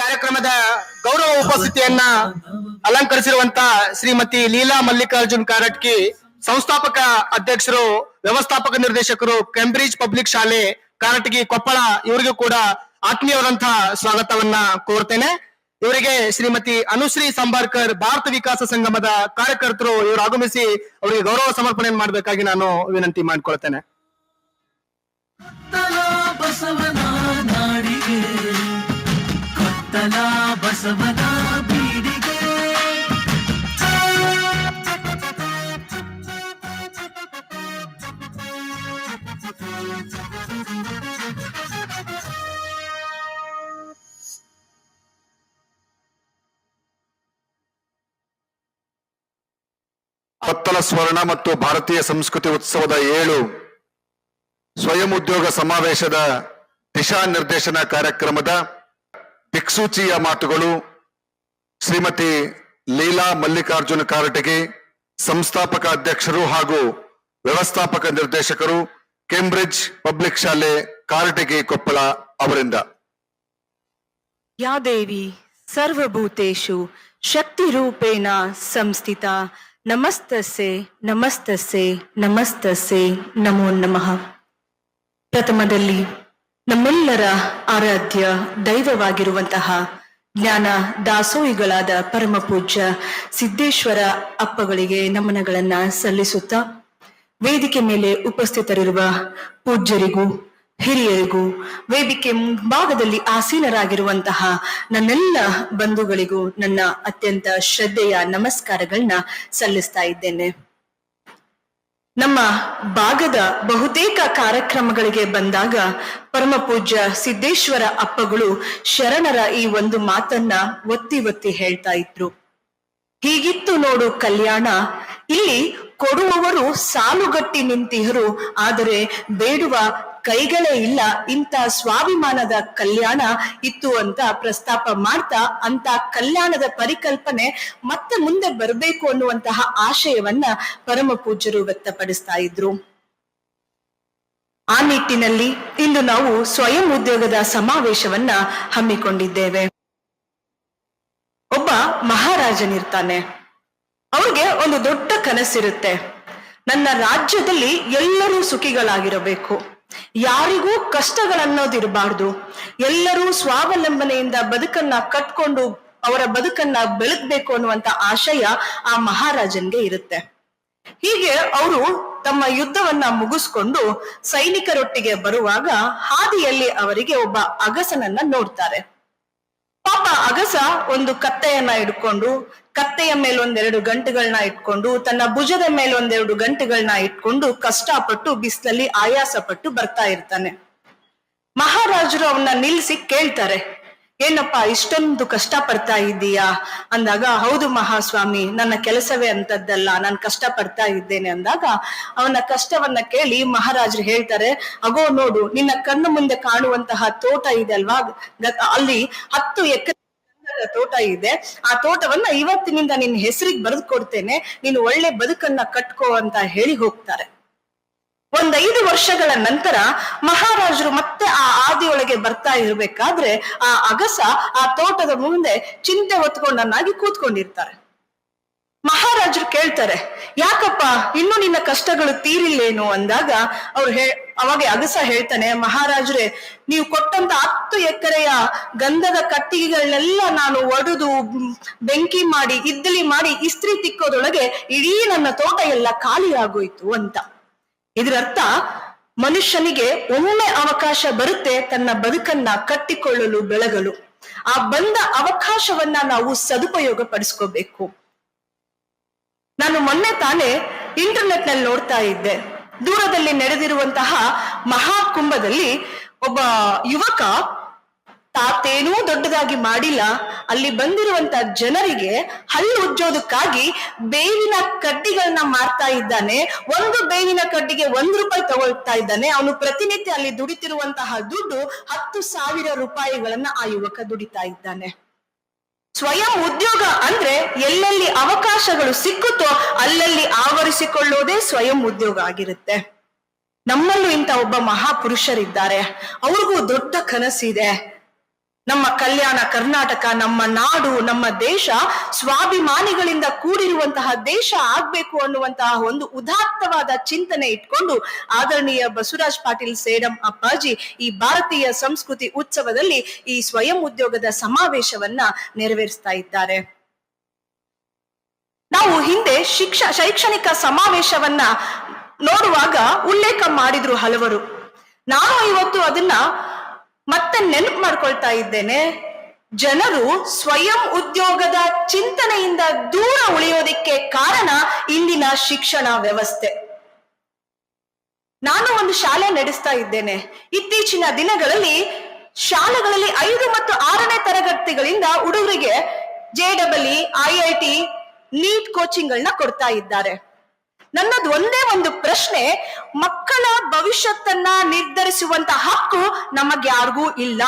ಕಾರ್ಯಕ್ರಮದ ಗೌರವ ಉಪಸ್ಥಿತಿಯನ್ನ ಅಲಂಕರಿಸಿರುವಂತ ಶ್ರೀಮತಿ ಲೀಲಾ ಮಲ್ಲಿಕಾರ್ಜುನ್ ಕಾರಟ್ಕಿ, ಸಂಸ್ಥಾಪಕ ಅಧ್ಯಕ್ಷರು, ವ್ಯವಸ್ಥಾಪಕ ನಿರ್ದೇಶಕರು ಕೆಂಬ್ರಿಡ್ಜ್ ಪಬ್ಲಿಕ್ ಶಾಲೆ ಕಾರಟಗಿ ಕೊಪ್ಪಳ, ಇವರಿಗೂ ಕೂಡ ಆತ್ಮೀಯವಾದಂತಹ ಸ್ವಾಗತವನ್ನ ಕೋರ್ತೇನೆ. ಇವರಿಗೆ ಶ್ರೀಮತಿ ಅನುಶ್ರೀ ಸಂಬಾರ್ಕರ್, ಭಾರತ ವಿಕಾಸ ಸಂಗಮದ ಕಾರ್ಯಕರ್ತರು, ಇವರು ಆಗಮಿಸಿ ಅವರಿಗೆ ಗೌರವ ಸಮರ್ಪಣೆ ಮಾಡಬೇಕಾಗಿ ನಾನು ವಿನಂತಿ ಮಾಡಿಕೊಳ್ತೇನೆ. ಕೊತ್ತಲ ಬಸವನ ಬೀಡಿಗೆ ಪತ್ತಲ ಸ್ವರ್ಣ ಮತ್ತು ಭಾರತೀಯ ಸಂಸ್ಕೃತಿ ಉತ್ಸವದ ಏಳು ಸ್ವಯಂ ಉದ್ಯೋಗ ಸಮಾವೇಶದ ದಿಶಾ ನಿರ್ದೇಶನ ಕಾರ್ಯಕ್ರಮದ ದಿಕ್ಸೂಚಿಯ ಮಾತುಗಳು ಶ್ರೀಮತಿ ಲೀಲಾ ಮಲ್ಲಿಕಾರ್ಜುನ ಕಾರಟಗಿ ಸಂಸ್ಥಾಪಕ ಅಧ್ಯಕ್ಷರು ಹಾಗೂ ವ್ಯವಸ್ಥಾಪಕ ನಿರ್ದೇಶಕರು ಕೇಂಬ್ರಿಡ್ಜ್ ಪಬ್ಲಿಕ್ ಶಾಲೆ ಕಾರಟಗಿ ಕೊಪ್ಪಳ ಅವರಿಂದ. ಯಾದೇವಿ ಸರ್ವಭೂತೇಶು ಶಕ್ತಿ ರೂಪೇಣ ಸಂಸ್ಥಿತ ನಮಸ್ತಸೆ ನಮಸ್ತಸೆ ನಮಸ್ತಸೆ ನಮೋ ನಮಃ. ಪ್ರಥಮದಲ್ಲಿ ನಮ್ಮೆಲ್ಲರ ಆರಾಧ್ಯ ದೈವವಾಗಿರುವಂತಹ ಜ್ಞಾನ ದಾಸೋಹಿಗಳಾದ ಪರಮ ಪೂಜ್ಯ ಸಿದ್ದೇಶ್ವರ ಅಪ್ಪಗಳಿಗೆ ನಮನಗಳನ್ನ ಸಲ್ಲಿಸುತ್ತಾ ವೇದಿಕೆ ಮೇಲೆ ಉಪಸ್ಥಿತರಿರುವ ಪೂಜ್ಯರಿಗೂ, ಹಿರಿಯರಿಗೂ, ವೇದಿಕೆ ಮುಂಭಾಗದಲ್ಲಿ ಆಸೀನರಾಗಿರುವಂತಹ ನನ್ನೆಲ್ಲ ಬಂಧುಗಳಿಗೂ ನನ್ನ ಅತ್ಯಂತ ಶ್ರದ್ಧೆಯ ನಮಸ್ಕಾರಗಳನ್ನ ಸಲ್ಲಿಸ್ತಾ ಇದ್ದೇನೆ. ನಮ್ಮ ಭಾಗದ ಬಹುತೇಕ ಕಾರ್ಯಕ್ರಮಗಳಿಗೆ ಬಂದಾಗ ಪರಮ ಪೂಜ್ಯ ಸಿದ್ದೇಶ್ವರ ಅಪ್ಪಗಳು ಶರಣರ ಈ ಒಂದು ಮಾತನ್ನ ಒತ್ತಿ ಒತ್ತಿ ಹೇಳ್ತಾ ಇದ್ರು. ಹೀಗಿತ್ತು ನೋಡು ಕಲ್ಯಾಣ. ಇಲ್ಲಿ ಕೊಡುವವರು ಸಾಲುಗಟ್ಟಿ ನಿಂತಿಹರು ಆದರೆ ಬೇಡುವ ಕೈಗಳೇ ಇಲ್ಲ. ಇಂಥ ಸ್ವಾಭಿಮಾನದ ಕಲ್ಯಾಣ ಇತ್ತು ಅಂತ ಪ್ರಸ್ತಾಪ ಮಾಡ್ತಾ ಅಂತ ಕಲ್ಯಾಣದ ಪರಿಕಲ್ಪನೆ ಮತ್ತೆ ಮುಂದೆ ಬರಬೇಕು ಅನ್ನುವಂತಹ ಆಶಯವನ್ನ ಪರಮ ಪೂಜ್ಯರು ವ್ಯಕ್ತಪಡಿಸ್ತಾ ಇದ್ರು. ಆ ನಿಟ್ಟಿನಲ್ಲಿ ಇಂದು ನಾವು ಸ್ವಯಂ ಉದ್ಯೋಗದ ಸಮಾವೇಶವನ್ನ ಹಮ್ಮಿಕೊಂಡಿದ್ದೇವೆ. ಒಬ್ಬ ಮಹಾರಾಜನಿರ್ತಾನೆ. ಅವ್ರಿಗೆ ಒಂದು ದೊಡ್ಡ ಕನಸಿರುತ್ತೆ. ನನ್ನ ರಾಜ್ಯದಲ್ಲಿ ಎಲ್ಲರೂ ಸುಖಿಗಳಾಗಿರಬೇಕು. ಯಾರಿಗೂ ಕಷ್ಟಗಳನ್ನೋದಿರಬಾರ್ದು. ಎಲ್ಲರೂ ಸ್ವಾವಲಂಬನೆಯಿಂದ ಬದುಕನ್ನ ಕಟ್ಕೊಂಡು ಅವರ ಬದುಕನ್ನ ಬೆಳಗ್ಬೇಕು ಅನ್ನುವಂತ ಆಶಯ ಆ ಮಹಾರಾಜನ್ಗೆ ಇರುತ್ತೆ. ಹೀಗೆ ಅವರು ತಮ್ಮ ಯುದ್ಧವನ್ನ ಮುಗಿಸ್ಕೊಂಡು ಸೈನಿಕರೊಟ್ಟಿಗೆ ಬರುವಾಗ ಹಾದಿಯಲ್ಲಿ ಅವರಿಗೆ ಒಬ್ಬ ಅಗಸನನ್ನ ನೋಡ್ತಾರೆ. ಪಾಪ ಅಗಸ ಒಂದು ಕತ್ತೆಯನ್ನ ಇಟ್ಕೊಂಡು ಕತ್ತೆಯ ಮೇಲೆ ಒಂದೆರಡು ಗಂಟೆಗಳನ್ನ ಇಟ್ಕೊಂಡು, ತನ್ನ ಭುಜದ ಮೇಲೆ ಒಂದೆರಡು ಗಂಟೆಗಳನ್ನ ಇಟ್ಕೊಂಡು ಕಷ್ಟಪಟ್ಟು, ಬಿಸಿಲಲ್ಲಿ ಆಯಾಸ ಪಟ್ಟು ಬರ್ತಾ ಇರ್ತಾನೆ. ಮಹಾರಾಜರು ಅವನ್ನ ನಿಲ್ಸಿ ಕೇಳ್ತಾರೆ. ಏನಪ್ಪ, ಇಷ್ಟೊಂದು ಕಷ್ಟ ಪಡ್ತಾ ಇದ್ದೀಯಾ? ಅಂದಾಗ, ಹೌದು ಮಹಾಸ್ವಾಮಿ, ನನ್ನ ಕೆಲಸವೇ ಅಂತದ್ದಲ್ಲ ನಾನು ಕಷ್ಟ ಪಡ್ತಾ ಇದ್ದೇನೆ ಅಂದಾಗ, ಅವನ ಕಷ್ಟವನ್ನ ಕೇಳಿ ಮಹಾರಾಜರು ಹೇಳ್ತಾರೆ, ಅಗೋ ನೋಡು, ನಿನ್ನ ಕಣ್ಣು ಮುಂದೆ ಕಾಣುವಂತಹ ತೋಟ ಇದೆ ಅಲ್ವಾ? ಅಲ್ಲಿ ಹತ್ತು ಎಕರೆ ತೋಟ ಇದೆ. ಆ ತೋಟವನ್ನ ಇವತ್ತಿನಿಂದ ನಿನ್ನ ಹೆಸರಿಗೆ ಬರೆದು ಕೊಡ್ತೇನೆ. ನೀನು ಒಳ್ಳೆ ಬದುಕನ್ನ ಕಟ್ಕೋ ಅಂತ ಹೇಳಿ ಹೋಗ್ತಾರೆ. ಒಂದೈದು ವರ್ಷಗಳ ನಂತರ ಮಹಾರಾಜರು ಮತ್ತೆ ಆ ಆದಿಯೊಳಗೆ ಬರ್ತಾ ಇರ್ಬೇಕಾದ್ರೆ ಆ ಅಗಸ ಆ ತೋಟದ ಮುಂದೆ ಚಿಂತೆ ಹೊತ್ಕೊಂಡನ್ನಾಗಿ ಕೂತ್ಕೊಂಡಿರ್ತಾರೆ. ಮಹಾರಾಜರು ಕೇಳ್ತಾರೆ, ಯಾಕಪ್ಪ, ಇನ್ನು ನಿನ್ನ ಕಷ್ಟಗಳು ತೀರಿಲ್ಲೇನು? ಅಂದಾಗ ಅವ್ರು ಹೇ, ಅವಾಗ ಅಗಸ ಹೇಳ್ತಾನೆ, ಮಹಾರಾಜರೇ, ನೀವು ಕೊಟ್ಟಂತ ಹತ್ತು ಎಕರೆಯ ಗಂಧದ ಕಟ್ಟಿಗೆಗಳನ್ನೆಲ್ಲ ನಾನು ಒಡೆದು ಬೆಂಕಿ ಮಾಡಿ, ಇದ್ದಲಿ ಮಾಡಿ, ಇಸ್ತ್ರಿ ತಿಕ್ಕೋದೊಳಗೆ ಇಡೀ ನನ್ನ ತೋಟ ಎಲ್ಲ ಖಾಲಿಯಾಗೋಯ್ತು ಅಂತ. ಇದರರ್ಥ, ಮನುಷ್ಯನಿಗೆ ಒಮ್ಮೆ ಅವಕಾಶ ಬರುತ್ತೆ, ತನ್ನ ಬದುಕನ್ನ ಕಟ್ಟಿಕೊಳ್ಳಲು, ಬೆಳಗಲು. ಆ ಬಂದ ಅವಕಾಶವನ್ನ ನಾವು ಸದುಪಯೋಗ ಪಡಿಸ್ಕೋಬೇಕು ನಾನು ಮೊನ್ನೆ ತಾನೇ ಇಂಟರ್ನೆಟ್ನಲ್ಲಿ ನೋಡ್ತಾ ಇದ್ದೆ. ದೂರದಲ್ಲಿ ನಡೆದಿರುವಂತಹ ಮಹಾಕುಂಭದಲ್ಲಿ ಒಬ್ಬ ಯುವಕ ತಾತೇನೂ ದೊಡ್ಡದಾಗಿ ಮಾಡಿಲ್ಲ. ಅಲ್ಲಿ ಬಂದಿರುವಂತ ಜನರಿಗೆ ಹಲ್ಲು ಉಜ್ಜೋದಕ್ಕಾಗಿ ಬೇವಿನ ಕಡ್ಡಿಗಳನ್ನ ಮಾರ್ತಾ ಇದ್ದಾನೆ. ಒಂದು ಬೇವಿನ ಕಡ್ಡಿಗೆ ಒಂದು ರೂಪಾಯಿ ತಗೊಳ್ತಾ ಇದ್ದಾನೆ. ಅವನು ಪ್ರತಿನಿತ್ಯ ಅಲ್ಲಿ ದುಡಿತಿರುವಂತಹ ದುಡ್ಡು ಹತ್ತು ಸಾವಿರ ರೂಪಾಯಿಗಳನ್ನ ಆ ಯುವಕ ದುಡಿತಾ ಇದ್ದಾನೆ. ಸ್ವಯಂ ಉದ್ಯೋಗ ಅಂದ್ರೆ ಎಲ್ಲೆಲ್ಲಿ ಅವಕಾಶಗಳು ಸಿಕ್ಕುತ್ತೋ ಅಲ್ಲಲ್ಲಿ ಆವರಿಸಿಕೊಳ್ಳೋದೇ ಸ್ವಯಂ ಉದ್ಯೋಗ ಆಗಿರುತ್ತೆ. ನಮ್ಮಲ್ಲೂ ಇಂಥ ಒಬ್ಬ ಮಹಾಪುರುಷರಿದ್ದಾರೆ. ಅವ್ರಿಗೂ ದೊಡ್ಡ ಕನಸಿದೆ. ನಮ್ಮ ಕಲ್ಯಾಣ ಕರ್ನಾಟಕ, ನಮ್ಮ ನಾಡು, ನಮ್ಮ ದೇಶ ಸ್ವಾಭಿಮಾನಿಗಳಿಂದ ಕೂಡಿರುವಂತಹ ದೇಶ ಆಗ್ಬೇಕು ಅನ್ನುವಂತಹ ಒಂದು ಉದಾತ್ತವಾದ ಚಿಂತನೆ ಇಟ್ಕೊಂಡು ಆದರಣೀಯ ಬಸವರಾಜ್ ಪಾಟೀಲ್ ಸೇಡಂ ಅಪ್ಪಾಜಿ ಈ ಭಾರತೀಯ ಸಂಸ್ಕೃತಿ ಉತ್ಸವದಲ್ಲಿ ಈ ಸ್ವಯಂ ಉದ್ಯೋಗದ ಸಮಾವೇಶವನ್ನ ನೆರವೇರಿಸ್ತಾ ಇದ್ದಾರೆ. ನಾವು ಹಿಂದೆ ಶಿಕ್ಷ, ಶೈಕ್ಷಣಿಕ ಸಮಾವೇಶವನ್ನ ನೋಡುವಾಗ ಉಲ್ಲೇಖ ಮಾಡಿದ್ರು ಹಲವರು. ನಾನು ಇವತ್ತು ಅದನ್ನ ಮತ್ತೆ ನೆನಪು ಮಾಡ್ಕೊಳ್ತಾ ಇದ್ದೇನೆ, ಜನರು ಸ್ವಯಂ ಉದ್ಯೋಗದ ಚಿಂತನೆಯಿಂದ ದೂರ ಉಳಿಯೋದಿಕ್ಕೆ ಕಾರಣ ಇಂದಿನ ಶಿಕ್ಷಣ ವ್ಯವಸ್ಥೆ. ನಾನು ಒಂದು ಶಾಲೆ ನಡೆಸ್ತಾ ಇದ್ದೇನೆ. ಇತ್ತೀಚಿನ ದಿನಗಳಲ್ಲಿ ಶಾಲೆಗಳಲ್ಲಿ ಐದು ಮತ್ತು ಆರನೇ ತರಗತಿಗಳಿಂದ ಹುಡುಗರಿಗೆ J double I I T NEET coaching ಕೊಡ್ತಾ ಇದ್ದಾರೆ. ನನ್ನದು ಒಂದೇ ಒಂದು ಪ್ರಶ್ನೆ, ಮಕ್ಕಳ ಭವಿಷ್ಯತ್ತನ್ನ ನಿರ್ಧರಿಸುವಂತ ಹಕ್ಕು ನಮಗೆ ಯಾರಿಗೂ ಇಲ್ಲ.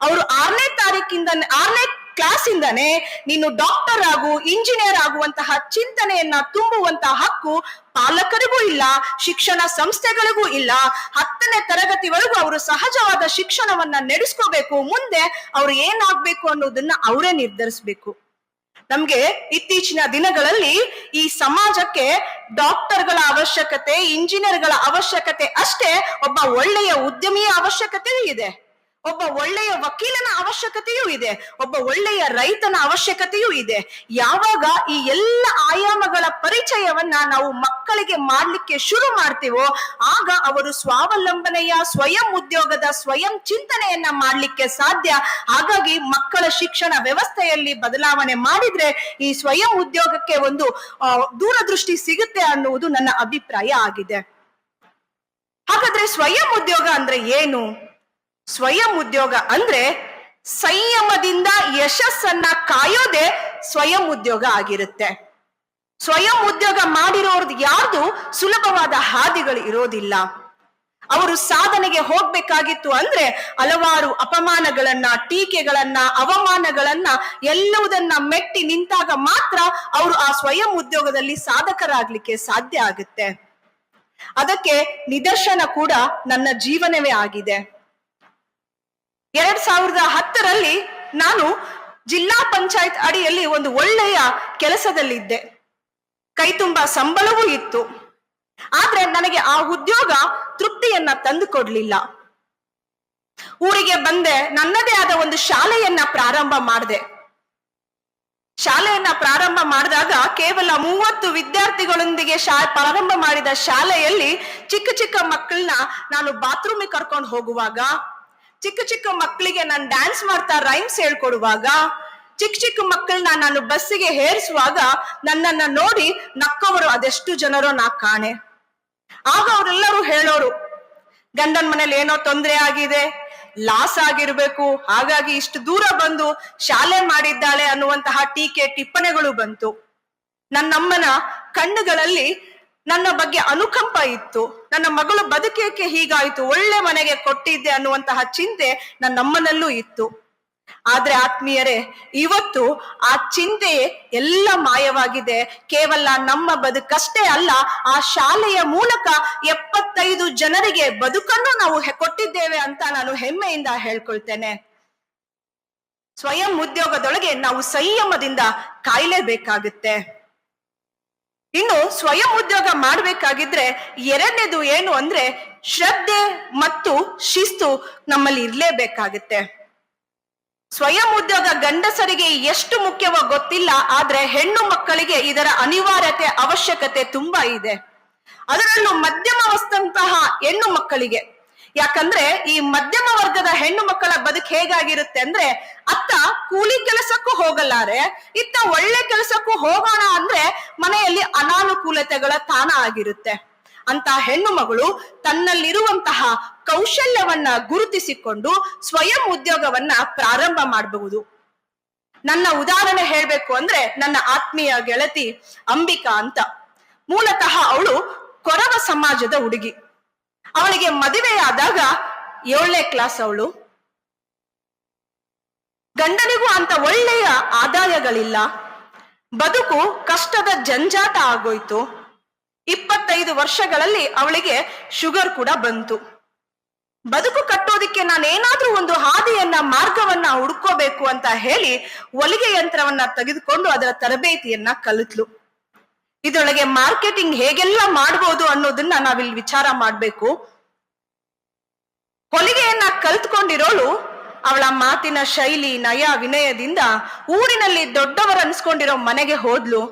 ಅವರು ಆರನೇ ತಾರೀಕಿಂದ ಆರನೇ ಕ್ಲಾಸ್ ಇಂದಾನೆ ನೀನು ಡಾಕ್ಟರ್ ಆಗು ಇಂಜಿನಿಯರ್ ಆಗುವಂತಹ ಚಿಂತನೆಯನ್ನ ತುಂಬುವಂತಹ ಹಕ್ಕು ಪಾಲಕರಿಗೂ ಇಲ್ಲ, ಶಿಕ್ಷಣ ಸಂಸ್ಥೆಗಳಿಗೂ ಇಲ್ಲ. ಹತ್ತನೇ ತರಗತಿವರೆಗೂ ಅವರು ಸಹಜವಾದ ಶಿಕ್ಷಣವನ್ನ ನಡೆಸ್ಕೋಬೇಕು, ಮುಂದೆ ಅವ್ರು ಏನಾಗ್ಬೇಕು ಅನ್ನೋದನ್ನ ಅವರೇ ನಿರ್ಧರಿಸ್ಬೇಕು. ನಮ್ಗೆ ಇತ್ತೀಚಿನ ದಿನಗಳಲ್ಲಿ ಈ ಸಮಾಜಕ್ಕೆ ಡಾಕ್ಟರ್ಗಳ ಅವಶ್ಯಕತೆ, ಇಂಜಿನಿಯರ್ಗಳ ಅವಶ್ಯಕತೆ ಅಷ್ಟೇ, ಒಬ್ಬ ಒಳ್ಳೆಯ ಉದ್ಯಮಿಯ ಅವಶ್ಯಕತೆ ಇದೆ. ಒಬ್ಬ ಒಳ್ಳೆಯ ವಕೀಲನ ಅವಶ್ಯಕತೆಯೂ ಇದೆ, ಒಬ್ಬ ಒಳ್ಳೆಯ ರೈತನ ಅವಶ್ಯಕತೆಯೂ ಇದೆ. ಯಾವಾಗ ಈ ಎಲ್ಲ ಆಯಾಮಗಳ ಪರಿಚಯವನ್ನ ನಾವು ಮಕ್ಕಳಿಗೆ ಮಾಡ್ಲಿಕ್ಕೆ ಶುರು ಮಾಡ್ತೀವೋ, ಆಗ ಅವರು ಸ್ವಾವಲಂಬನೆಯ ಸ್ವಯಂ ಉದ್ಯೋಗದ ಸ್ವಯಂ ಚಿಂತನೆಯನ್ನ ಮಾಡ್ಲಿಕ್ಕೆ ಸಾಧ್ಯ. ಹಾಗಾಗಿ ಮಕ್ಕಳ ಶಿಕ್ಷಣ ವ್ಯವಸ್ಥೆಯಲ್ಲಿ ಬದಲಾವಣೆ ಮಾಡಿದ್ರೆ ಈ ಸ್ವಯಂ ಉದ್ಯೋಗಕ್ಕೆ ಒಂದು ದೂರದೃಷ್ಟಿ ಸಿಗುತ್ತೆ ಅನ್ನುವುದು ನನ್ನ ಅಭಿಪ್ರಾಯ ಆಗಿದೆ. ಹಾಗಾದ್ರೆ ಸ್ವಯಂ ಉದ್ಯೋಗ ಅಂದ್ರೆ ಏನು? ಸ್ವಯಂ ಉದ್ಯೋಗ ಅಂದ್ರೆ ಸಂಯಮದಿಂದ ಯಶಸ್ಸನ್ನ ಕಾಯೋದೇ ಸ್ವಯಂ ಉದ್ಯೋಗ ಆಗಿರುತ್ತೆ. ಸ್ವಯಂ ಉದ್ಯೋಗ ಮಾಡಿರೋರ್ದು ಯಾರ್ದು? ಸುಲಭವಾದ ಹಾದಿಗಳು ಇರೋದಿಲ್ಲ. ಅವರು ಸಾಧನೆಗೆ ಹೋಗ್ಬೇಕಾಗಿತ್ತು ಅಂದ್ರೆ ಹಲವಾರು ಅಪಮಾನಗಳನ್ನ, ಟೀಕೆಗಳನ್ನ, ಅವಮಾನಗಳನ್ನ ಎಲ್ಲವುದನ್ನ ಮೆಟ್ಟಿ ನಿಂತಾಗ ಮಾತ್ರ ಅವರು ಆ ಸ್ವಯಂ ಉದ್ಯೋಗದಲ್ಲಿ ಸಾಧಕರಾಗ್ಲಿಕ್ಕೆ ಸಾಧ್ಯ ಆಗುತ್ತೆ. ಅದಕ್ಕೆ ನಿದರ್ಶನ ಕೂಡ ನನ್ನ ಜೀವನವೇ ಆಗಿದೆ. ಎರಡ್ ಸಾವಿರದ ಹತ್ತರಲ್ಲಿ ನಾನು ಜಿಲ್ಲಾ ಪಂಚಾಯತ್ ಅಡಿಯಲ್ಲಿ ಒಂದು ಒಳ್ಳೆಯ ಕೆಲಸದಲ್ಲಿದ್ದೆ. ಕೈ ತುಂಬಾ ಸಂಬಳವೂ ಇತ್ತು. ಆದ್ರೆ ನನಗೆ ಆ ಉದ್ಯೋಗ ತೃಪ್ತಿಯನ್ನ ತಂದು ಕೊಡ್ಲಿಲ್ಲ ಊರಿಗೆ ಬಂದೆ, ನನ್ನದೇ ಆದ ಒಂದು ಶಾಲೆಯನ್ನ ಪ್ರಾರಂಭ ಮಾಡಿದೆ. ಶಾಲೆಯನ್ನ ಪ್ರಾರಂಭ ಮಾಡಿದಾಗ ಕೇವಲ ಮೂವತ್ತು ವಿದ್ಯಾರ್ಥಿಗಳೊಂದಿಗೆ ಶಾ, ಪ್ರಾರಂಭ ಮಾಡಿದ ಶಾಲೆಯಲ್ಲಿ ಚಿಕ್ಕ ಚಿಕ್ಕ ಮಕ್ಕಳನ್ನ ನಾನು ಬಾತ್ರೂಮಿಗೆ ಕರ್ಕೊಂಡು ಹೋಗುವಾಗ ಚಿಕ್ಕ ಚಿಕ್ಕ ಮಕ್ಕಳಿಗೆ ನಾನು ಡ್ಯಾನ್ಸ್ ಮಾಡ್ತಾ ರೈಮ್ಸ್ ಹೇಳ್ಕೊಡುವಾಗ, ಚಿಕ್ಕ ಚಿಕ್ಕ ಮಕ್ಕಳನ್ನ ನಾನು ಬಸ್ಸಿಗೆ ಹೇರಿಸುವಾಗ ನನ್ನನ್ನ ನೋಡಿ ನಕ್ಕವರು ಅದೆಷ್ಟು ಜನರೋ ನಾ ಕಾಣೆ. ಆಗ ಅವರೆಲ್ಲರೂ ಹೇಳೋರು, ಗಂಡನ ಮನೇಲಿ ಏನೋ ತೊಂದರೆ ಆಗಿದೆ ಲಾಸ್ ಆಗಿರ್ಬೇಕು, ಹಾಗಾಗಿ ಇಷ್ಟು ದೂರ ಬಂದು ಶಾಲೆ ಮಾಡಿದ್ದಾಳೆ ಅನ್ನುವಂತಹ ಟೀಕೆ, ಟಿಪ್ಪಣಿಗಳು ಬಂತು. ನನ್ನಮ್ಮನ ಕಣ್ಣುಗಳಲ್ಲಿ ನನ್ನ ಬಗ್ಗೆ ಅನುಕಂಪ ಇತ್ತು. ನನ್ನ ಮಗಳು ಬದುಕೇಕೆ ಹೀಗಾಯಿತು, ಒಳ್ಳೆ ಮನೆಗೆ ಕೊಟ್ಟಿದ್ದೆ ಅನ್ನುವಂತಹ ಚಿಂತೆ ನನ್ನಮ್ಮನಲ್ಲೂ ಇತ್ತು. ಆದ್ರೆ ಆತ್ಮೀಯರೇ, ಇವತ್ತು ಆ ಚಿಂತೆ ಎಲ್ಲ ಮಾಯವಾಗಿದೆ. ಕೇವಲ ನಮ್ಮ ಬದುಕಷ್ಟೇ ಅಲ್ಲ, ಆ ಶಾಲೆಯ ಮೂಲಕ ಎಪ್ಪತ್ತೈದು ಜನರಿಗೆ ಬದುಕನ್ನು ನಾವು ಕೊಟ್ಟಿದ್ದೇವೆ ಅಂತ ನಾನು ಹೆಮ್ಮೆಯಿಂದ ಹೇಳ್ಕೊಳ್ತೇನೆ. ಸ್ವಯಂ ಉದ್ಯೋಗದೊಳಗೆ ನಾವು ಸಂಯಮದಿಂದ ಕಾಯ್ಲೇಬೇಕಾಗುತ್ತೆ. ಇನ್ನು ಸ್ವಯಂ ಉದ್ಯೋಗ ಮಾಡಬೇಕಾಗಿದ್ರೆ ಎರಡನೇದು ಏನು ಅಂದ್ರೆ ಶ್ರದ್ಧೆ ಮತ್ತು ಶಿಸ್ತು ನಮ್ಮಲ್ಲಿ ಇರಲೇಬೇಕಾಗುತ್ತೆ. ಸ್ವಯಂ ಉದ್ಯೋಗ ಗಂಡಸರಿಗೆ ಎಷ್ಟು ಮುಖ್ಯವೋ ಗೊತ್ತಿಲ್ಲ, ಆದ್ರೆ ಹೆಣ್ಣು ಮಕ್ಕಳಿಗೆ ಇದರ ಅನಿವಾರ್ಯತೆ ಅವಶ್ಯಕತೆ ತುಂಬಾ ಇದೆ. ಅದರಲ್ಲೂ ಮಧ್ಯಮ ವಸ್ತಂತಹ ಹೆಣ್ಣು ಮಕ್ಕಳಿಗೆ. ಯಾಕಂದ್ರೆ ಈ ಮಧ್ಯಮ ವರ್ಗದ ಹೆಣ್ಣು ಮಕ್ಕಳ ಬದುಕು ಹೇಗಾಗಿರುತ್ತೆ ಅಂದ್ರೆ ಕೂಲಿ ಕೆಲಸಕ್ಕೂ ಹೋಗಲಾರೆ, ಇತ್ತ ಒಳ್ಳೆ ಕೆಲಸಕ್ಕೂ ಹೋಗೋಣ ಅಂದ್ರೆ ಮನೆಯಲ್ಲಿ ಅನಾನುಕೂಲತೆಗಳ ತಾಣ ಆಗಿರುತ್ತೆ. ಅಂತ ಹೆಣ್ಣು ಮಗಳು ತನ್ನಲ್ಲಿರುವಂತಹ ಕೌಶಲ್ಯವನ್ನ ಗುರುತಿಸಿಕೊಂಡು ಸ್ವಯಂ ಉದ್ಯೋಗವನ್ನ ಪ್ರಾರಂಭ ಮಾಡಬಹುದು. ನನ್ನ ಉದಾಹರಣೆ ಹೇಳ್ಬೇಕು ಅಂದ್ರೆ ನನ್ನ ಆತ್ಮೀಯ ಗೆಳತಿ ಅಂಬಿಕಾ ಅಂತ. ಮೂಲತಃ ಅವಳು ಕೊರವ ಸಮಾಜದ ಹುಡುಗಿ. ಅವಳಿಗೆ ಮದುವೆಯಾದಾಗ ಏಳನೇ ಕ್ಲಾಸ್ ಅವಳು. ಗಂಡನಿಗೂ ಅಂತ ಒಳ್ಳೆಯ ಆದಾಯಗಳಿಲ್ಲ. ಬದುಕು ಕಷ್ಟದ ಜಂಜಾಟ ಆಗೋಯ್ತು. ಇಪ್ಪತ್ತೈದು ವರ್ಷಗಳಲ್ಲಿ ಅವಳಿಗೆ ಶುಗರ್ ಕೂಡ ಬಂತು. ಬದುಕು ಕಟ್ಟೋದಿಕ್ಕೆ ನಾನೇನಾದ್ರೂ ಒಂದು ಹಾದಿಯನ್ನ, ಮಾರ್ಗವನ್ನ ಹುಡ್ಕೋಬೇಕು ಅಂತ ಹೇಳಿ ಹೊಲಿಗೆ ಯಂತ್ರವನ್ನ ತೆಗೆದುಕೊಂಡು ಅದರ ತರಬೇತಿಯನ್ನ ಕಲಿತ್ಲು. ಇದರೊಳಗೆ ಮಾರ್ಕೆಟಿಂಗ್ ಹೇಗೆಲ್ಲ ಮಾಡ್ಬೋದು ಅನ್ನೋದನ್ನ ನಾವಿಲ್ಲಿ ವಿಚಾರ ಮಾಡ್ಬೇಕು. ಹೊಲಿಗೆಯನ್ನ ಕಲ್ತ್ಕೊಂಡಿರೋಳು ಅವಳ ಮಾತಿನ ಶೈಲಿ, ನಯ, ವಿನಯದಿಂದ ಊರಿನಲ್ಲಿ ದೊಡ್ಡವರು ಅನ್ಸ್ಕೊಂಡಿರೋ ಮನೆಗೆ ಹೋದ್ಲು.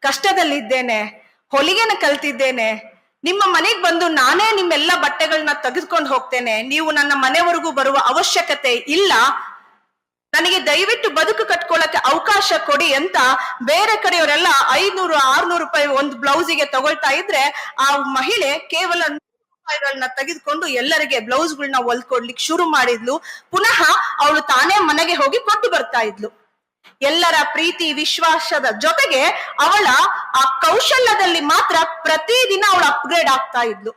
ಕಷ್ಟದಲ್ಲಿದ್ದೇನೆ, ಹೊಲಿಗೆನ ಕಲ್ತಿದ್ದೇನೆ. ನಿಮ್ಮ ಮನೆಗೆ ಬಂದು ನಾನೇ ನಿಮ್ಮೆಲ್ಲ ಬಟ್ಟೆಗಳನ್ನ ತೆಗೆದುಕೊಂಡು ಹೋಗ್ತೇನೆ. ನೀವು ನನ್ನ ಮನೆವರೆಗೂ ಬರುವ ಅವಶ್ಯಕತೆ ಇಲ್ಲ. ನನಗೆ ದಯವಿಟ್ಟು ಬದುಕು ಕಟ್ಕೊಳ್ಳಕ್ಕೆ ಅವಕಾಶ ಕೊಡಿ ಅಂತ ಬೇರೆ ಕಡೆಯವರೆಲ್ಲ ಐದ್ನೂರು ಆರ್ನೂರು ರೂಪಾಯಿ ಒಂದು ಬ್ಲೌಸಿಗೆ ತಗೊಳ್ತಾ ಇದ್ರೆ ಆ ಮಹಿಳೆ ಕೇವಲ ರೂಪಾಯಿಗಳನ್ನ ತೆಗೆದುಕೊಂಡು ಎಲ್ಲರಿಗೆ ಬ್ಲೌಸ್ಗಳನ್ನ ಹೊಲ್ಕೊಡ್ಲಿಕ್ಕೆ ಶುರು ಮಾಡಿದ್ಲು. ಪುನಃ ಅವಳು ತಾನೇ ಮನೆಗೆ ಹೋಗಿ ಕೊಟ್ಟು ಬರ್ತಾ ಇದ್ಲು. ಎಲ್ಲರ ಪ್ರೀತಿ, ವಿಶ್ವಾಸದ ಜೊತೆಗೆ ಅವಳ ಆ ಕೌಶಲ್ಯದಲ್ಲಿ ಮಾತ್ರ ಪ್ರತಿದಿನ ಅವಳು ಅಪ್ಗ್ರೇಡ್ ಆಗ್ತಾ ಇದ್ಲು.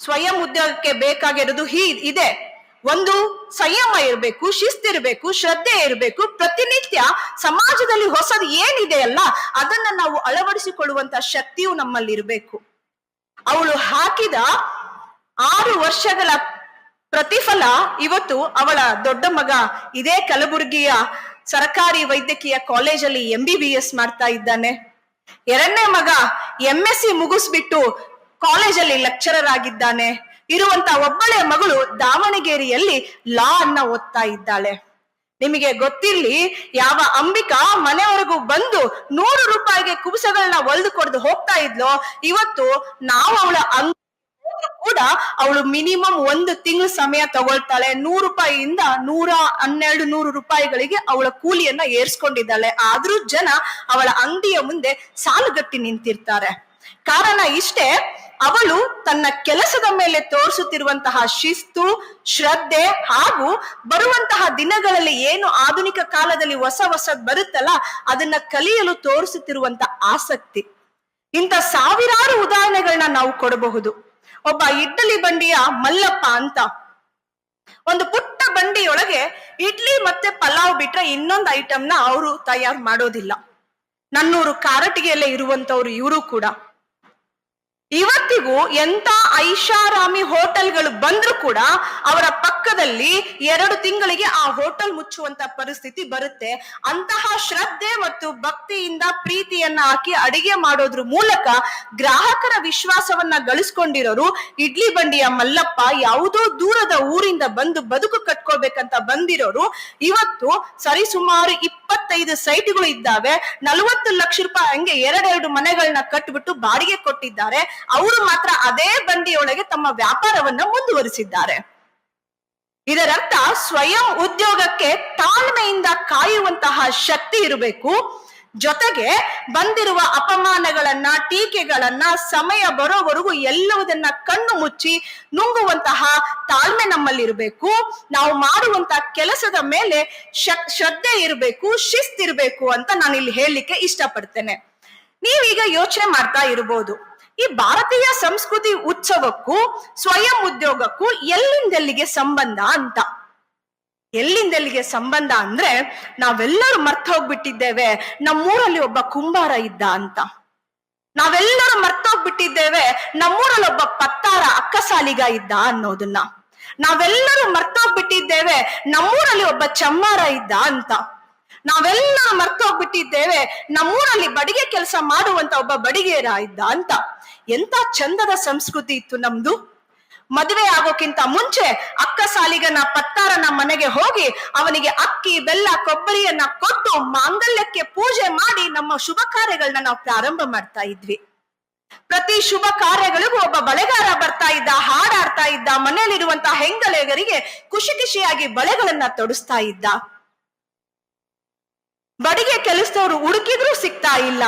ಸ್ವಯಂ ಉದ್ಯೋಗಕ್ಕೆ ಬೇಕಾಗಿರೋದು ಹೀ, ಇದೆ. ಒಂದು ಸಂಯಮ ಇರಬೇಕು ಶಿಸ್ತಿರ್ಬೇಕು ಶ್ರದ್ಧೆ ಇರಬೇಕು, ಪ್ರತಿನಿತ್ಯ ಸಮಾಜದಲ್ಲಿ ಹೊಸದು ಏನಿದೆ ಅಲ್ಲ, ಅದನ್ನ ನಾವು ಅಳವಡಿಸಿಕೊಳ್ಳುವಂತ ಶಕ್ತಿಯು ನಮ್ಮಲ್ಲಿ ಇರಬೇಕು. ಅವಳು ಹಾಕಿದ ಆರು ವರ್ಷಗಳ ಪ್ರತಿಫಲ ಇವತ್ತು ಅವಳ ದೊಡ್ಡ ಮಗ ಇದೇ ಕಲಬುರಗಿಯ ಸರಕಾರಿ ವೈದ್ಯಕೀಯ ಕಾಲೇಜಲ್ಲಿ ಎಂ ಬಿ ಬಿ ಎಸ್ ಮಾಡ್ತಾ ಇದ್ದಾನೆ. ಎರಡನೇ ಮಗ ಎಂ ಎಸ್ ಸಿ ಮುಗಿಸ್ಬಿಟ್ಟು ಕಾಲೇಜಲ್ಲಿ ಲೆಕ್ಚರರ್ ಆಗಿದ್ದಾನೆ. ಇರುವಂತ ಒಬ್ಬಳೆ ಮಗಳು ದಾವಣಗೆರೆಯಲ್ಲಿ ಲಾ ಅನ್ನ ಓದ್ತಾ ಇದ್ದಾಳೆ. ನಿಮಗೆ ಗೊತ್ತಿರ್ಲಿ, ಯಾವ ಅಂಬಿಕಾ ಮನೆವರೆಗೂ ಬಂದು ನೂರು ರೂಪಾಯಿಗೆ ಕುಬಸಗಳನ್ನ ಒಲ್ದು ಕೊಡ್ದು ಹೋಗ್ತಾ ಇದ್ಲೋ, ಇವತ್ತು ನಾವು ಅವಳ ಅಂಗ್ ಕೂಡ ಅವಳು ಮಿನಿಮಮ್ ಒಂದು ತಿಂಗಳು ಸಮಯ ತಗೊಳ್ತಾಳೆ. ನೂರು ರೂಪಾಯಿಯಿಂದ ನೂರ ಹನ್ನೆರಡು, ನೂರು ರೂಪಾಯಿಗಳಿಗೆ ಅವಳ ಕೂಲಿಯನ್ನ ಏರ್ಸ್ಕೊಂಡಿದ್ದಾಳೆ. ಆದ್ರೂ ಜನ ಅವಳ ಅಂಗಡಿಯ ಮುಂದೆ ಸಾಲುಗಟ್ಟಿ ನಿಂತಿರ್ತಾರೆ. ಕಾರಣ ಇಷ್ಟೇ, ಅವಳು ತನ್ನ ಕೆಲಸದ ಮೇಲೆ ತೋರಿಸುತ್ತಿರುವಂತಹ ಶಿಸ್ತು, ಶ್ರದ್ಧೆ ಹಾಗೂ ಬರುವಂತಹ ದಿನಗಳಲ್ಲಿ ಏನು ಆಧುನಿಕ ಕಾಲದಲ್ಲಿ ಹೊಸ ಹೊಸದ್ ಬರುತ್ತಲ್ಲ, ಅದನ್ನ ಕಲಿಯಲು ತೋರಿಸುತ್ತಿರುವಂತ ಆಸಕ್ತಿ. ಇಂಥ ಸಾವಿರಾರು ಉದಾಹರಣೆಗಳನ್ನ ನಾವು ಕೊಡಬಹುದು. ಒಬ್ಬ ಇಡ್ಲಿ ಬಂಡಿಯ ಮಲ್ಲಪ್ಪ ಅಂತ. ಒಂದು ಪುಟ್ಟ ಬಂಡಿಯೊಳಗೆ ಇಡ್ಲಿ ಮತ್ತೆ ಪಲಾವ್ ಬಿಟ್ರೆ ಇನ್ನೊಂದು ಐಟಮ್ನ ಅವರು ತಯಾರು ಮಾಡೋದಿಲ್ಲ. ನನ್ನೂರು ಕಾರಟಿಗೆಯಲ್ಲೇ ಇರುವಂತವ್ರು ಇವರು ಕೂಡ. ಇವತ್ತಿಗೂ ಎಂತ ಐಷಾರಾಮಿ ಹೋಟೆಲ್ಗಳು ಬಂದ್ರು ಕೂಡ ಅವರ ಪಕ್ಕದಲ್ಲಿ ಎರಡು ತಿಂಗಳಿಗೆ ಆ ಹೋಟೆಲ್ ಮುಚ್ಚುವಂತ ಪರಿಸ್ಥಿತಿ ಬರುತ್ತೆ. ಅಂತಹ ಶ್ರದ್ಧೆ ಮತ್ತು ಭಕ್ತಿಯಿಂದ ಪ್ರೀತಿಯನ್ನ ಹಾಕಿ ಅಡಿಗೆ ಮಾಡೋದ್ರ ಮೂಲಕ ಗ್ರಾಹಕರ ವಿಶ್ವಾಸವನ್ನ ಗಳಿಸ್ಕೊಂಡಿರೋರು ಇಡ್ಲಿ ಬಂಡಿಯ ಮಲ್ಲಪ್ಪ ಯಾವುದೋ ದೂರದ ಊರಿಂದ ಬಂದು ಬದುಕು ಕಟ್ಕೋಬೇಕಂತ ಬಂದಿರೋರು ಇವತ್ತು ಸರಿಸುಮಾರು ಇಪ್ಪತ್ತೈದು ಸೈಟ್ಗಳು ಇದ್ದಾವೆ. ನಲವತ್ತು ಲಕ್ಷ ರೂಪಾಯಿ ಹಂಗೆ ಎರಡೆರಡು ಮನೆಗಳನ್ನ ಕಟ್ಬಿಟ್ಟು ಬಾಡಿಗೆ ಕೊಟ್ಟಿದ್ದಾರೆ. ಅವರು ಮಾತ್ರ ಅದೇ ಬಂಡಿಯೊಳಗೆ ತಮ್ಮ ವ್ಯಾಪಾರವನ್ನ ಮುಂದುವರಿಸಿದ್ದಾರೆ. ಇದರರ್ಥ ಸ್ವಯಂ ಉದ್ಯೋಗಕ್ಕೆ ತಾಳ್ಮೆಯಿಂದ ಕಾಯುವಂತಹ ಶಕ್ತಿ ಇರಬೇಕು. ಜೊತೆಗೆ ಬಂದಿರುವ ಅಪಮಾನಗಳನ್ನ, ಟೀಕೆಗಳನ್ನ, ಸಮಯ ಬರೋವರೆಗೂ ಎಲ್ಲವುದನ್ನ ಕಣ್ಣು ಮುಚ್ಚಿ ನುಂಗುವಂತಹ ತಾಳ್ಮೆ ನಮ್ಮಲ್ಲಿರಬೇಕು. ನಾವು ಮಾಡುವಂತಹ ಕೆಲಸದ ಮೇಲೆ ಶ್ರದ್ಧೆ ಇರಬೇಕು, ಶಿಸ್ತಿರ್ಬೇಕು ಅಂತ ನಾನು ಇಲ್ಲಿ ಹೇಳಲಿಕ್ಕೆ ಇಷ್ಟಪಡ್ತೇನೆ. ನೀವೀಗ ಯೋಚನೆ ಮಾಡ್ತಾ ಇರಬಹುದು ಈ ಭಾರತೀಯ ಸಂಸ್ಕೃತಿ ಉತ್ಸವಕ್ಕೂ, ಸ್ವಯಂ ಉದ್ಯೋಗಕ್ಕೂ ಎಲ್ಲಿಂದೆಲ್ಲಿಗೆ ಸಂಬಂಧ ಅಂತ. ಎಲ್ಲಿಂದೆಲ್ಲಿಗೆ ಸಂಬಂಧ ಅಂದ್ರೆ ನಾವೆಲ್ಲರೂ ಮರ್ತ ಹೋಗ್ಬಿಟ್ಟಿದ್ದೇವೆ, ನಮ್ಮೂರಲ್ಲಿ ಒಬ್ಬ ಕುಂಬಾರ ಇದ್ದ ಅಂತ. ನಾವೆಲ್ಲರೂ ಮರ್ತೋಗ್ಬಿಟ್ಟಿದ್ದೇವೆ ನಮ್ಮೂರಲ್ಲಿ ಒಬ್ಬ ಪತ್ತಾರ ಅಕ್ಕಸಾಲಿಗ ಇದ್ದ ಅನ್ನೋದನ್ನ. ನಾವೆಲ್ಲರೂ ಮರ್ತೋಗ್ಬಿಟ್ಟಿದ್ದೇವೆ ನಮ್ಮೂರಲ್ಲಿ ಒಬ್ಬ ಚಮ್ಮಾರ ಇದ್ದ ಅಂತ. ನಾವೆಲ್ಲರೂ ಮರ್ತೋಗ್ಬಿಟ್ಟಿದ್ದೇವೆ ನಮ್ಮೂರಲ್ಲಿ ಬಡಿಗೆ ಕೆಲಸ ಮಾಡುವಂತ ಒಬ್ಬ ಬಡಿಗೇರ ಇದ್ದ ಅಂತ. ಎಂತ ಚಂದದ ಸಂಸ್ಕೃತಿ ಇತ್ತು ನಮ್ದು. ಮದುವೆ ಆಗೋಕ್ಕಿಂತ ಮುಂಚೆ ಅಕ್ಕ ಸಾಲಿಗನ ಪತ್ತಾರನ ಮನೆಗೆ ಹೋಗಿ ಅವನಿಗೆ ಅಕ್ಕಿ, ಬೆಲ್ಲ, ಕೊಬ್ಬರಿಯನ್ನ ಕೊಟ್ಟು ಮಾಂಗಲ್ಯಕ್ಕೆ ಪೂಜೆ ಮಾಡಿ ನಮ್ಮ ಶುಭ ಕಾರ್ಯಗಳನ್ನ ನಾವು ಪ್ರಾರಂಭ ಮಾಡ್ತಾ ಇದ್ವಿ. ಪ್ರತಿ ಶುಭ ಕಾರ್ಯಗಳಿಗೂ ಒಬ್ಬ ಬಳೆಗಾರ ಬರ್ತಾ ಇದ್ದ, ಹಾಡಾಡ್ತಾ ಇದ್ದ ಮನೆಯಲ್ಲಿರುವಂತಹ ಹೆಂಗಳೆಗರಿಗೆ ಖುಷಿ ಖುಷಿಯಾಗಿ ಬಳೆಗಳನ್ನ ತೊಡಿಸ್ತಾ ಇದ್ದ. ಬಡಿಗೆ ಕೆಲಸದವರು ಹುಡುಕಿದ್ರೂ ಸಿಗ್ತಾ ಇಲ್ಲ.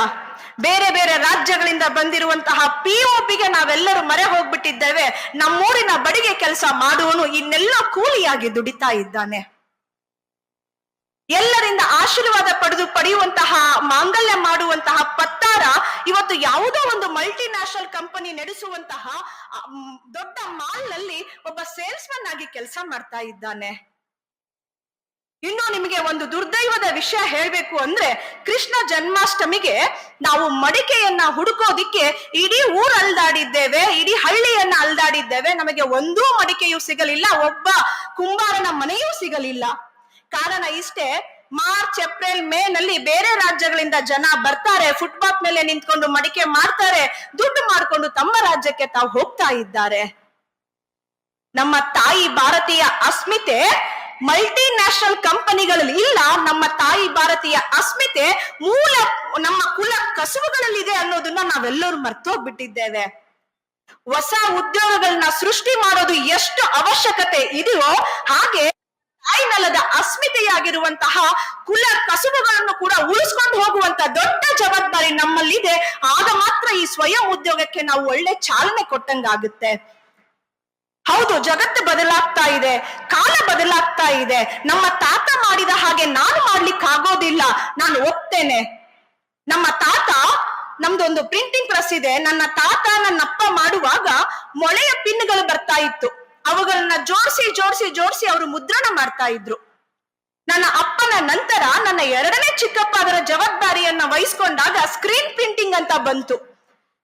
ಬೇರೆ ಬೇರೆ ರಾಜ್ಯಗಳಿಂದ ಬಂದಿರುವಂತಹ ಪಿ ಪಿಗೆ ನಾವೆಲ್ಲರೂ ಮರೆ ಹೋಗ್ಬಿಟ್ಟಿದ್ದೇವೆ. ನಮ್ಮೂರಿನ ಬಡಿಗೆ ಕೆಲಸ ಮಾಡುವನು ಇನ್ನೆಲ್ಲ ಕೂಲಿಯಾಗಿ ದುಡಿತಾ ಇದ್ದಾನೆ. ಎಲ್ಲರಿಂದ ಆಶೀರ್ವಾದ ಪಡೆದು ಪಡೆಯುವಂತಹ, ಮಾಂಗಲ್ಯ ಮಾಡುವಂತಹ ಪತ್ತಾರ ಇವತ್ತು ಯಾವುದೋ ಒಂದು ಮಲ್ಟಿ ನ್ಯಾಷನಲ್ ಕಂಪನಿ ನಡೆಸುವಂತಹ ದೊಡ್ಡ ಮಾಲ್ನಲ್ಲಿ ಒಬ್ಬ ಸೇಲ್ಸ್ಮನ್ ಆಗಿ ಕೆಲಸ ಮಾಡ್ತಾ ಇದ್ದಾನೆ. ಇನ್ನು ನಿಮಗೆ ಒಂದು ದುರ್ದೈವದ ವಿಷಯ ಹೇಳ್ಬೇಕು ಅಂದ್ರೆ ಕೃಷ್ಣ ಜನ್ಮಾಷ್ಟಮಿಗೆ ನಾವು ಮಡಿಕೆಯನ್ನ ಹುಡುಕೋದಿಕ್ಕೆ ಇಡೀ ಊರ್ ಅಲ್ದಾಡಿದ್ದೇವೆ, ಇಡೀ ಹಳ್ಳಿಯನ್ನ ಅಲ್ದಾಡಿದ್ದೇವೆ. ನಮಗೆ ಒಂದೂ ಮಡಿಕೆಯೂ ಸಿಗಲಿಲ್ಲ, ಒಬ್ಬ ಕುಂಬಾರನ ಮನೆಯೂ ಸಿಗಲಿಲ್ಲ. ಕಾರಣ ಇಷ್ಟೇ, ಮಾರ್ಚ್, ಏಪ್ರಿಲ್ ಮೇ ನಲ್ಲಿ ಬೇರೆ ರಾಜ್ಯಗಳಿಂದ ಜನ ಬರ್ತಾರೆ, ಫುಟ್ಪಾತ್ ಮೇಲೆ ನಿಂತ್ಕೊಂಡು ಮಡಿಕೆ ಮಾಡ್ತಾರೆ, ದುಡ್ಡು ಮಾಡ್ಕೊಂಡು ತಮ್ಮ ರಾಜ್ಯಕ್ಕೆ ತಾವು ಹೋಗ್ತಾ ಇದ್ದಾರೆ. ನಮ್ಮ ತಾಯಿ ಭಾರತೀಯ ಅಸ್ಮಿತೆ ಮಲ್ಟಿ ನ್ಯಾಷನಲ್ ಕಂಪನಿಗಳಲ್ಲಿ ಇಲ್ಲ, ನಮ್ಮ ತಾಯಿ ಭಾರತೀಯ ಅಸ್ಮಿತೆ ಮೂಲ, ನಮ್ಮ ಕುಲ ಕಸುವುಗಳಲ್ಲಿದೆ ಅನ್ನೋದನ್ನ ನಾವೆಲ್ಲರೂ ಮರ್ತೋಗ್ಬಿಟ್ಟಿದ್ದೇವೆ. ಹೊಸ ಉದ್ಯೋಗಗಳನ್ನ ಸೃಷ್ಟಿ ಮಾಡೋದು ಎಷ್ಟು ಅವಶ್ಯಕತೆ ಇದೆಯೋ ಹಾಗೆ ತಾಯಿ ನೆಲದ ಅಸ್ಮಿತೆಯಾಗಿರುವಂತಹ ಕುಲ ಕಸುಬುಗಳನ್ನು ಕೂಡ ಉಳಿಸ್ಕೊಂಡು ಹೋಗುವಂತ ದೊಡ್ಡ ಜವಾಬ್ದಾರಿ ನಮ್ಮಲ್ಲಿದೆ. ಆಗ ಮಾತ್ರ ಈ ಸ್ವಯಂ ಉದ್ಯೋಗಕ್ಕೆ ನಾವು ಒಳ್ಳೆ ಚಾಲನೆ ಕೊಟ್ಟಂಗಾಗುತ್ತೆ. ಹೌದು, ಜಗತ್ತು ಬದಲಾಗ್ತಾ ಇದೆ, ಕಾಲ ಬದಲಾಗ್ತಾ ಇದೆ. ನಮ್ಮ ತಾತ ಮಾಡಿದ ಹಾಗೆ ನಾನು ಮಾಡ್ಲಿಕ್ಕೆ ಆಗೋದಿಲ್ಲ. ನಾನು ಒಪ್ತೇನೆ. ನಮ್ಮ ತಾತ ನಮ್ದೊಂದು ಪ್ರಿಂಟಿಂಗ್ ಪ್ರೆಸ್ ಇದೆ. ನನ್ನ ತಾತ ನನ್ನ ಅಪ್ಪ ಮಾಡುವಾಗ ಮೊಳೆಯ ಪಿನ್ಗಳು ಬರ್ತಾ ಇತ್ತು. ಅವುಗಳನ್ನ ಜೋಡಿಸಿ ಜೋಡಿಸಿ ಜೋಡಿಸಿ ಅವರು ಮುದ್ರಣ ಮಾಡ್ತಾ ಇದ್ರು. ನನ್ನ ಅಪ್ಪನ ನಂತರ ನನ್ನ ಎರಡನೇ ಚಿಕ್ಕಪ್ಪ ಅದರ ಜವಾಬ್ದಾರಿಯನ್ನ ವಹಿಸ್ಕೊಂಡಾಗ ಸ್ಕ್ರೀನ್ ಪ್ರಿಂಟಿಂಗ್ ಅಂತ ಬಂತು.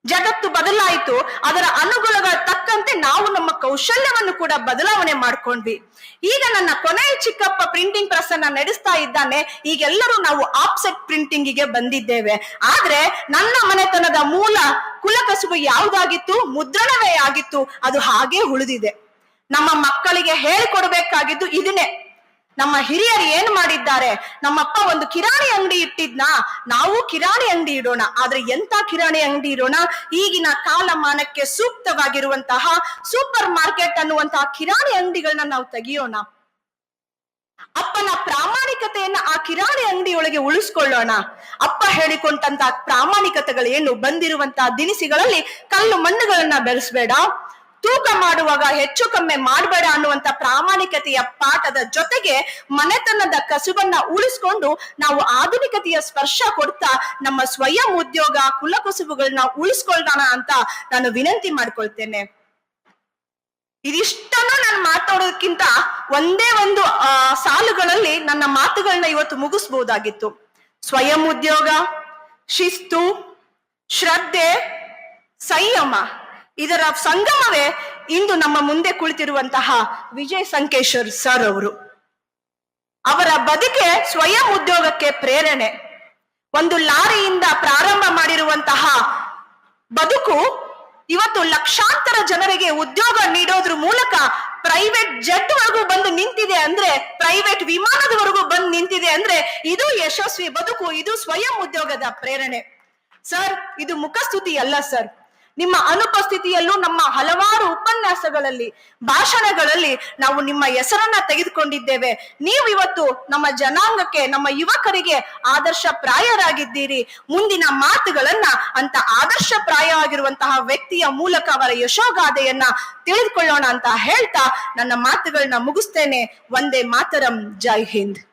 ಜಗತ್ತು ಬದಲಾಯಿತು, ಅದರ ಅನುಗುಣಗಳ ತಕ್ಕಂತೆ ನಾವು ನಮ್ಮ ಕೌಶಲ್ಯವನ್ನು ಕೂಡ ಬದಲಾವಣೆ ಮಾಡ್ಕೊಂಡ್ವಿ. ಈಗ ನನ್ನ ಕೊನೆಯ ಚಿಕ್ಕಪ್ಪ ಪ್ರಿಂಟಿಂಗ್ ಪ್ರೆಸ್ ಅನ್ನ ನಡೆಸ್ತಾ ಇದ್ದಾನೆ. ಈಗೆಲ್ಲರೂ ನಾವು ಆಪ್ಸೆಟ್ ಪ್ರಿಂಟಿಂಗ್ಗೆ ಬಂದಿದ್ದೇವೆ. ಆದ್ರೆ ನನ್ನ ಮನೆತನದ ಮೂಲ ಕುಲಕಸುಬು ಯಾವುದಾಗಿತ್ತು? ಮುದ್ರಣವೇ ಆಗಿತ್ತು. ಅದು ಹಾಗೆ ಉಳಿದಿದೆ. ನಮ್ಮ ಮಕ್ಕಳಿಗೆ ಹೇಳಿಕೊಡ್ಬೇಕಾಗಿದ್ದು ಇದನ್ನೇ. ನಮ್ಮ ಹಿರಿಯರು ಏನ್ ಮಾಡಿದ್ದಾರೆ? ನಮ್ಮಪ್ಪ ಒಂದು ಕಿರಾಣಿ ಅಂಗಡಿ ಇಟ್ಟಿದ್ನಾ? ನಾವು ಕಿರಾಣಿ ಅಂಗಡಿ ಇಡೋಣ. ಆದ್ರೆ ಎಂತ ಕಿರಾಣಿ ಅಂಗಡಿ ಇಡೋಣ? ಈಗಿನ ಕಾಲಮಾನಕ್ಕೆ ಸೂಕ್ತವಾಗಿರುವಂತಹ ಸೂಪರ್ ಮಾರ್ಕೆಟ್ ಅನ್ನುವಂತಹ ಕಿರಾಣಿ ಅಂಗಡಿಗಳನ್ನ ನಾವು ತೆಗಿಯೋಣ. ಅಪ್ಪನ ಪ್ರಾಮಾಣಿಕತೆಯನ್ನ ಆ ಕಿರಾಣಿ ಅಂಗಡಿಯೊಳಗೆ ಉಳಿಸ್ಕೊಳ್ಳೋಣ. ಅಪ್ಪ ಹೇಳಿಕೊಂಡಂತ ಪ್ರಾಮಾಣಿಕತೆಗಳೇನು? ಬಂದಿರುವಂತಹ ದಿನಿಸಿಗಳಲ್ಲಿ ಕಲ್ಲು ಮಣ್ಣುಗಳನ್ನ ಬೆಳೆಸ್ಬೇಡ ತೂಕ ಮಾಡುವಾಗ ಹೆಚ್ಚು ಕಮ್ಮಿ ಮಾಡಬೇಡ ಅನ್ನುವಂತ ಪ್ರಾಮಾಣಿಕತೆಯ ಪಾಠದ ಜೊತೆಗೆ ಮನೆತನದ ಕಸುಬನ್ನ ಉಳಿಸ್ಕೊಂಡು ನಾವು ಆಧುನಿಕತೆಯ ಸ್ಪರ್ಶ ಕೊಡ್ತಾ ನಮ್ಮ ಸ್ವಯಂ ಉದ್ಯೋಗ ಕುಲಕಸುಬುಗಳನ್ನ ಉಳಿಸ್ಕೊಳ್ಳೋಣ ಅಂತ ನಾನು ವಿನಂತಿ ಮಾಡ್ಕೊಳ್ತೇನೆ. ಇದಿಷ್ಟನ್ನು ನಾನು ಮಾತಾಡೋದಕ್ಕಿಂತ ಒಂದೇ ಒಂದು ಸಾಲುಗಳಲ್ಲಿ ನನ್ನ ಮಾತುಗಳನ್ನ ಇವತ್ತು ಮುಗಿಸ್ಬಹುದಾಗಿತ್ತು ಸ್ವಯಂ ಉದ್ಯೋಗ, ಶಿಸ್ತು, ಶ್ರದ್ಧೆ, ಸಂಯಮ. ಇದರ ಸಂಗಮವೇ ಇಂದು ನಮ್ಮ ಮುಂದೆ ಕುಳಿತಿರುವಂತಹ ವಿಜಯ್ ಸಂಕೇಶ್ವರ್ ಸರ್ ಅವರು. ಅವರ ಬದುಕೆ ಸ್ವಯಂ ಉದ್ಯೋಗಕ್ಕೆ ಪ್ರೇರಣೆ. ಒಂದು ಲಾರಿಯಿಂದ ಪ್ರಾರಂಭ ಮಾಡಿರುವಂತಹ ಬದುಕು ಇವತ್ತು ಲಕ್ಷಾಂತರ ಜನರಿಗೆ ಉದ್ಯೋಗ ನೀಡೋದ್ರ ಮೂಲಕ ಪ್ರೈವೇಟ್ ಜೆಟ್ ವರೆಗೂ ಬಂದು ನಿಂತಿದೆ ಅಂದ್ರೆ ಪ್ರೈವೇಟ್ ವಿಮಾನದವರೆಗೂ ಬಂದು ನಿಂತಿದೆ ಅಂದ್ರೆ, ಇದು ಯಶಸ್ವಿ ಬದುಕು, ಇದು ಸ್ವಯಂ ಉದ್ಯೋಗದ ಪ್ರೇರಣೆ. ಸರ್ ಇದು ಮುಖಸ್ತುತಿ ಅಲ್ಲ ಸರ್ ನಿಮ್ಮ ಅನುಪಸ್ಥಿತಿಯಲ್ಲೂ ನಮ್ಮ ಹಲವಾರು ಉಪನ್ಯಾಸಗಳಲ್ಲಿ, ಭಾಷಣಗಳಲ್ಲಿ ನಾವು ನಿಮ್ಮ ಹೆಸರನ್ನ ತೆಗೆದುಕೊಂಡಿದ್ದೇವೆ. ನೀವು ಇವತ್ತು ನಮ್ಮ ಜನಾಂಗಕ್ಕೆ, ನಮ್ಮ ಯುವಕರಿಗೆ ಆದರ್ಶ ಪ್ರಾಯರಾಗಿದ್ದೀರಿ. ಮುಂದಿನ ಮಾತುಗಳನ್ನ ಅಂತ ಆದರ್ಶ ಪ್ರಾಯವಾಗಿರುವಂತಹ ವ್ಯಕ್ತಿಯ ಮೂಲಕ ಅವರ ಯಶೋಗಾದೆಯನ್ನ ತಿಳಿದುಕೊಳ್ಳೋಣ ಅಂತ ಹೇಳ್ತಾ ನನ್ನ ಮಾತುಗಳನ್ನ ಮುಗಿಸ್ತೇನೆ. ಒಂದೇ ಮಾತರಂ. ಜೈ ಹಿಂದ್.